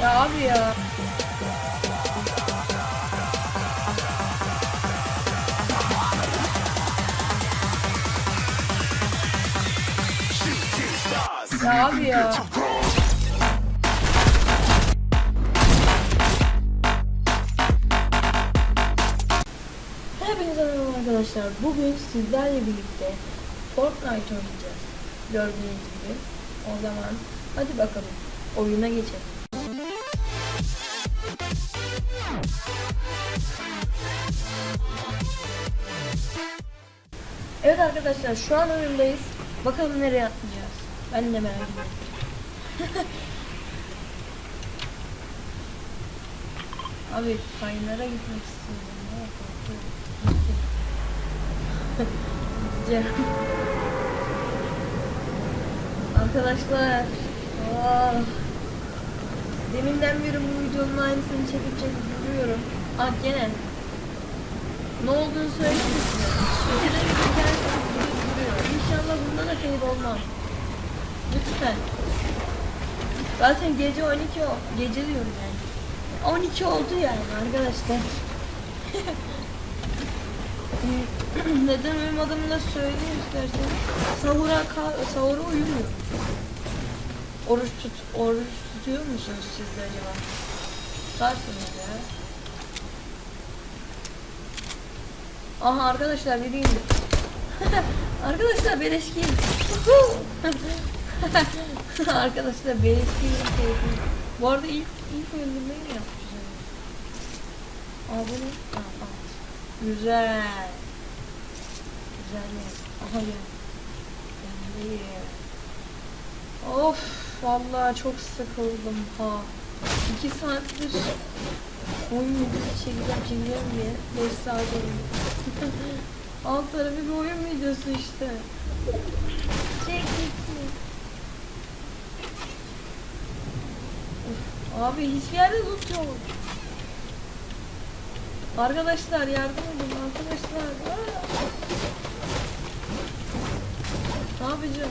Ya abi ya. Ya abi ya. Hepinize merhaba arkadaşlar. Bugün sizlerle birlikte Fortnite oynayacağız. Gördüğünüz gibi. O zaman hadi bakalım oyuna geçelim. Evet arkadaşlar şu an oyundayız. Bakalım nereye atlayacağız. Ben de merak ediyorum. Abi kayınlara gitmek istiyorum. Ne yapalım? Arkadaşlar. ah, Deminden beri bu videonun aynısını çekip çekip duruyorum. Ah gene. Ne olduğunu? Şurada bir internet duruyor. İnşallah bundan da kayıp olmam. Lütfen. Zaten gece 12 o. Gece diyorum yani. 12 oldu yani arkadaşlar. Neden uyumadığımı da söyleyeyim isterseniz. Sahura, sahura uyumuyor. Oruç tut, oruç tutuyor musunuz siz de acaba? Tutarsınız ya. Aha arkadaşlar biri indi. arkadaşlar beleş arkadaşlar beleş. Bu arada ilk ilk öldürmeyi mi yapmışız? Aa bu ne? Aa, aa. Güzel. Güzel yer. Aha gel. Of vallahi çok sıkıldım ha. İki saattir oyun videosu çekeceğim çekeceğim diye 5 saat oldu. Alt tarafı bir oyun videosu işte. Çek. Of, Abi hiçbir yerde loot yok. Arkadaşlar yardım edin arkadaşlar. Aa! Ne yapacağım?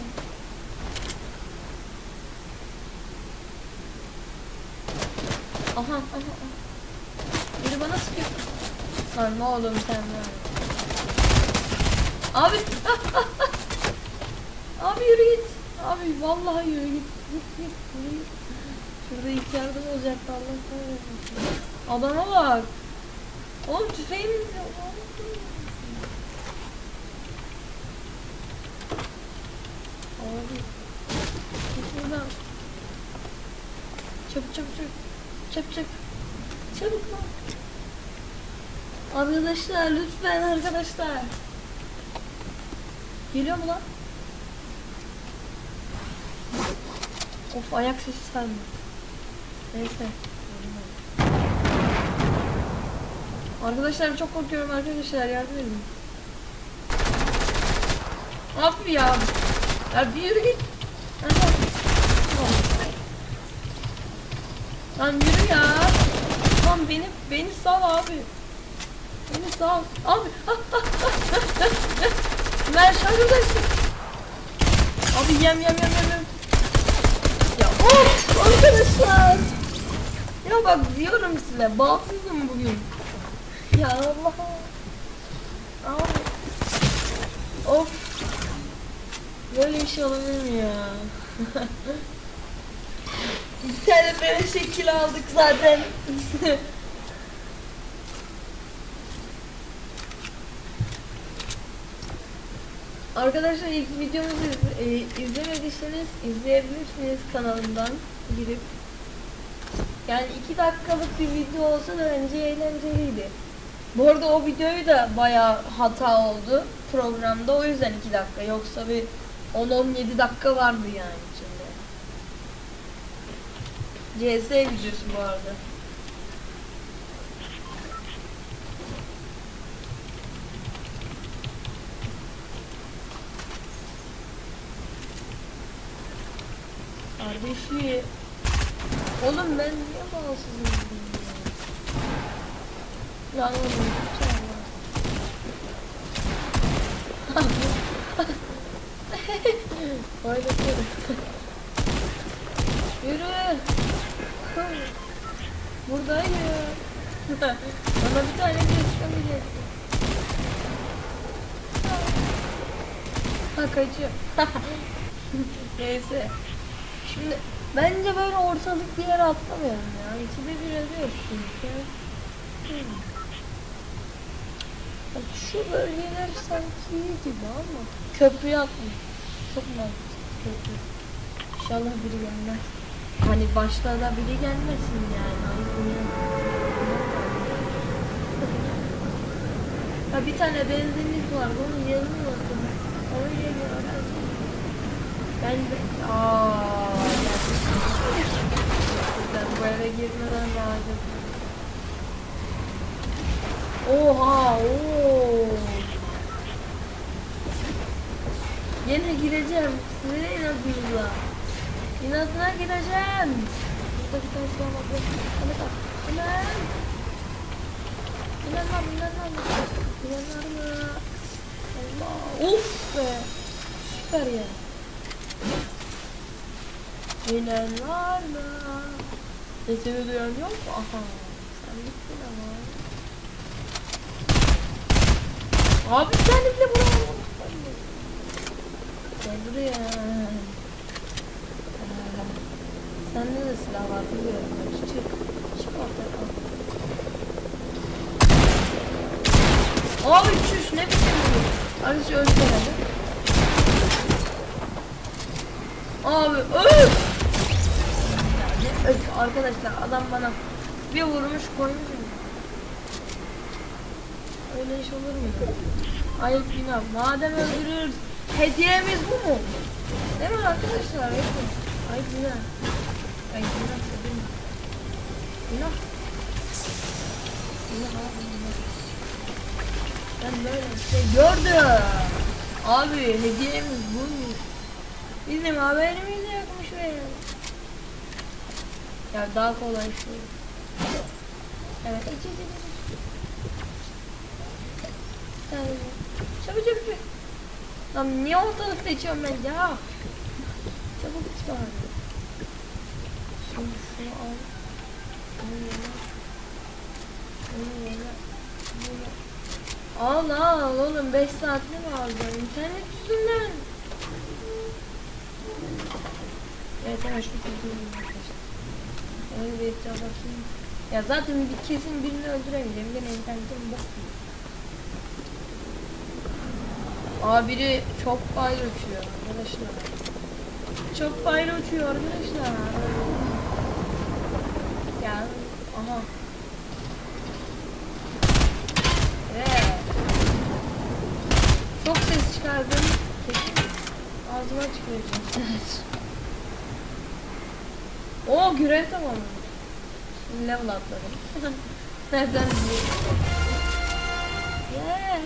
Aha aha aha. Biri bana sıkıyor. Lan ne oğlum sen de. Abi. Abi yürü git. Abi vallahi yürü git. Git git. Yürü git. Şurada ilk yardım olacaktı Allah kahretsin. Adama bak. Oğlum tüfeğimiz yok. Abi. Git buradan. Çabuk çabuk çabuk. Çabuk çabuk. Çabuk lan. Arkadaşlar lütfen arkadaşlar. Geliyor mu lan? Of ayak sesi sarma. Neyse. Arkadaşlar çok korkuyorum arkadaşlar yardım edin. Abi ya. Ya bir yürü git. Lan yürü ya. Lan beni beni sal abi. Beni sal. Abi. Ver arkadaşlar. Abi yem yem yem yem yem. Ya of arkadaşlar. Ya bak diyorum size bağımsızım bugün. Ya Allah. Abi. Of. Böyle bir şey olabilir mi ya? Bir tane böyle şekil aldık zaten. Arkadaşlar ilk videomuzu iz- e, izlemediyseniz izleyebilirsiniz kanalımdan girip. Yani iki dakikalık bir video olsa da bence eğlenceliydi. Bu arada o videoyu da bayağı hata oldu programda o yüzden iki dakika yoksa bir 10-17 dakika vardı yani içinde. CS videosu bu arada. Kardeşi. Oğlum ben niye bağımsızım? Lan oğlum ya. Öyle Yürü. Buradayım. Bana bir tane bile çıkamayacak. Ha kaçıyor. Neyse. Şimdi bence böyle ortalık bir yere atlamayalım ya. İkide bir ölüyoruz çünkü. Hmm. Bak şu bölgeler sanki iyi gibi ama köprüyü atmış. Çok mantıklı köprü. İnşallah biri gelmez. Hani başta da biri gelmesin yani. Ha bir tane benzinlik var. Onun yanına bakın. Onu geliyor. Ben de... Aaa. Ben bu eve girmeden lazım. Oha. Oo. Yine gireceğim. Sizin inadınıza. İnadına gireceğim. Burada bir tane silah var. Hadi bak. Hemen. İnan lan, inan lan. İnanlar mı? Allah. Of be. Süper ya. İnan var mı? Sesini duyan yok mu? Aha. Sen gittin ama. Abi sen de bile vuramadım. Gel buraya. Sende de silah var biliyorum. Çık. Çık ortaya al. Abi çüş ne biçim bu? Arkadaş öldü herhalde. Abi öf! Arkadaşlar adam bana bir vurmuş koymuş. Öyle iş olur mu? Ayıp günah. Madem öldürürüz. Hediyemiz bu mu? Değil mi arkadaşlar? Ayıp mı? Ayıp günah. Ayıp günah. Günah. Günah abi günah. Ben böyle bir şey gördüm. Abi hediyemiz bu. Bizim haberimiz yokmuş be. Ya daha kolay şey. Evet. Çabuk çabuk çabuk. Lan niye ortalıkta içiyorum ben ya? Çabuk iç bari. Şimdi şunu al. Bunu yerine. Bunu yerine. Bunu Al al oğlum 5 saatli mi aldın? İnternet yüzünden. Evet hemen şu kurtulayım Öyle bir etrafa bakayım. Ya zaten bir kesin birini öldüremeyeceğim. Gene internetim bok gibi. Aa biri çok bayır uçuyor arkadaşlar. Çok bayır uçuyor arkadaşlar. Ya aha. Evet. Çok ses çıkardım. Kesin ağzıma çıkaracağım. Oo görev tamam. Level atladım. Nereden? Yeah.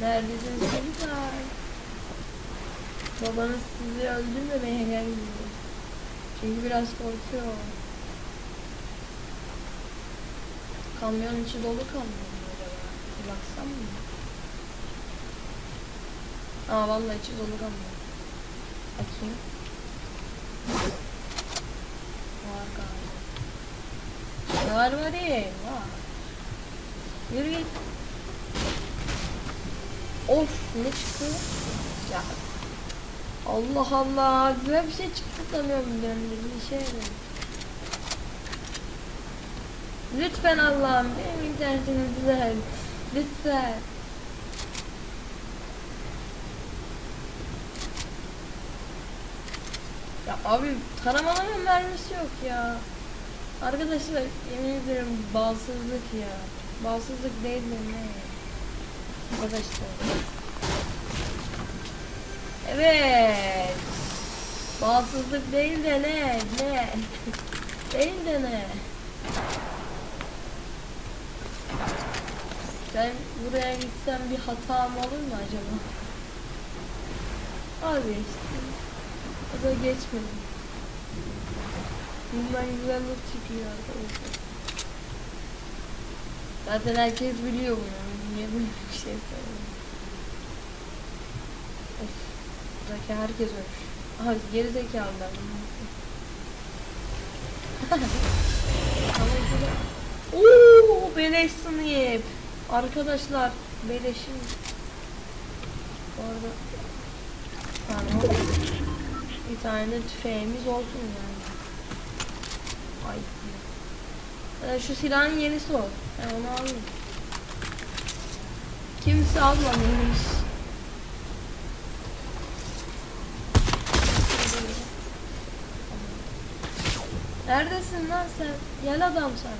Neredesiniz çocuklar? Babanız sizi öldürmemeye gelmiyor. Çünkü biraz korkuyor. Kamyon içi dolu kamyon acaba? Baksam mı? Aa vallahi içi dolu kamyon. Bakayım. Var galiba. Var mı değil? Var. Yürü git. Of ne çıktı? Ya Allah Allah güzel bir şey çıktı sanıyorum bir şey? Lütfen Allah'ım benim internetimi düzelt. Lütfen. Ya abi taramalama mermisi yok ya. Arkadaşlar yemin ederim balsızlık ya. Balsızlık değil mi ne? Arkadaşlar. Evet. Bağımsızlık değil de ne? Ne? değil de ne? Ben buraya gitsem bir hatam olur mu acaba? Abi işte. Da geçmedim. Bundan güzellik çıkıyor arkadaşlar. Zaten herkes biliyor bunu. Niye böyle bir şey söylüyorum? Of. Buradaki herkes ölmüş. Aha geri zekalılar. Ooo beleş sınıf. Arkadaşlar beleşim. Bu arada Pardon. Bir tane tüfeğimiz olsun yani. Ay. Ee, şu silahın yenisi o. Ben onu aldım. Kimse almamış. Neredesin lan sen? Gel adam sen.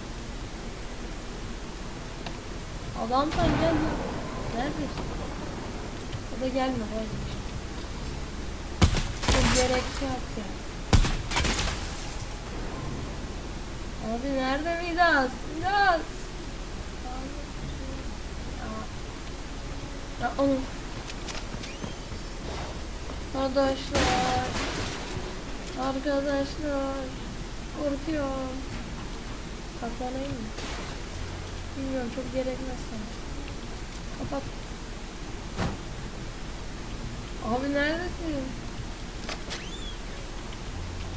Adam sen gel lan. Neredesin? O da gelme kardeşim. Abi nerede Midas? Midas! Ya, onu. Arkadaşlar. Arkadaşlar. Korkuyorum. Saklanayım mı? Bilmiyorum çok gerekmez sana. Kapat. Abi neredesin?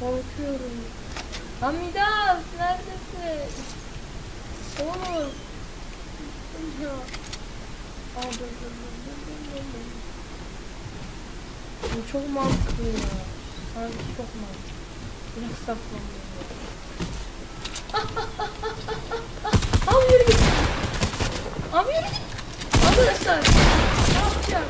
Korkuyorum. Hamidas neredesin? Oğlum. Aa. Bu çok mantıklı ya. Sanki çok mantıklı. Biraz saklanmıyor. Abi yürü git. Abi yürü git. Arkadaşlar. Ne yapacağım?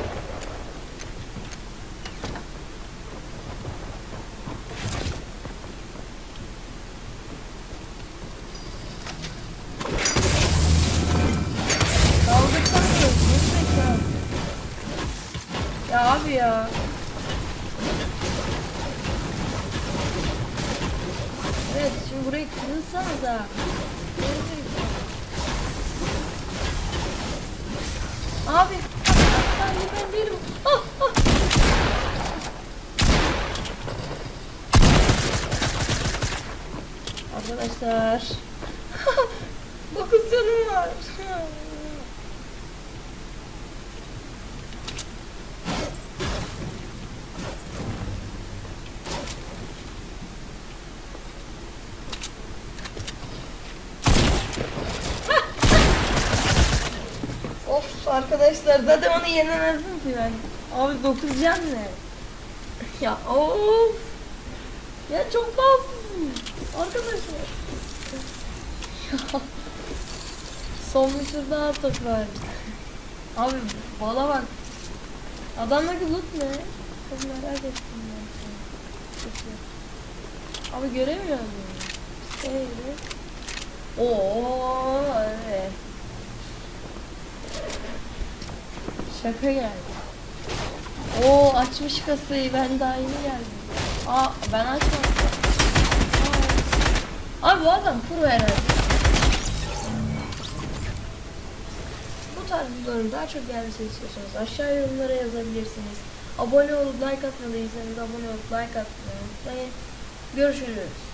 Kaldırsana da. Nasıl ya? Ya abi ya. Evet şimdi burayı kırılsanız da. Abi. Ben, ben değilim. Ah, ah. Arkadaşlar. Dokuz canım var. Of arkadaşlar zaten onu yenemezdim ki ben. Abi 9 can ne? ya of. Ya çok fazlasın. Arkadaşlar. Son bir tur daha atak. Abi bala bak. Adamdaki loot ne? Çok merak ettim ben. Abi göremiyor muyum? Seyri. Oo evet. Şaka geldi. Oo açmış kasayı ben daha yeni geldim. Aa ben açmadım. Abi bu adam pro herhalde. Bu tarz videoların daha çok gelmesini istiyorsanız aşağı yorumlara yazabilirsiniz. Abone olup like atmadıysanız abone olup like atmayı unutmayın. Görüşürüz.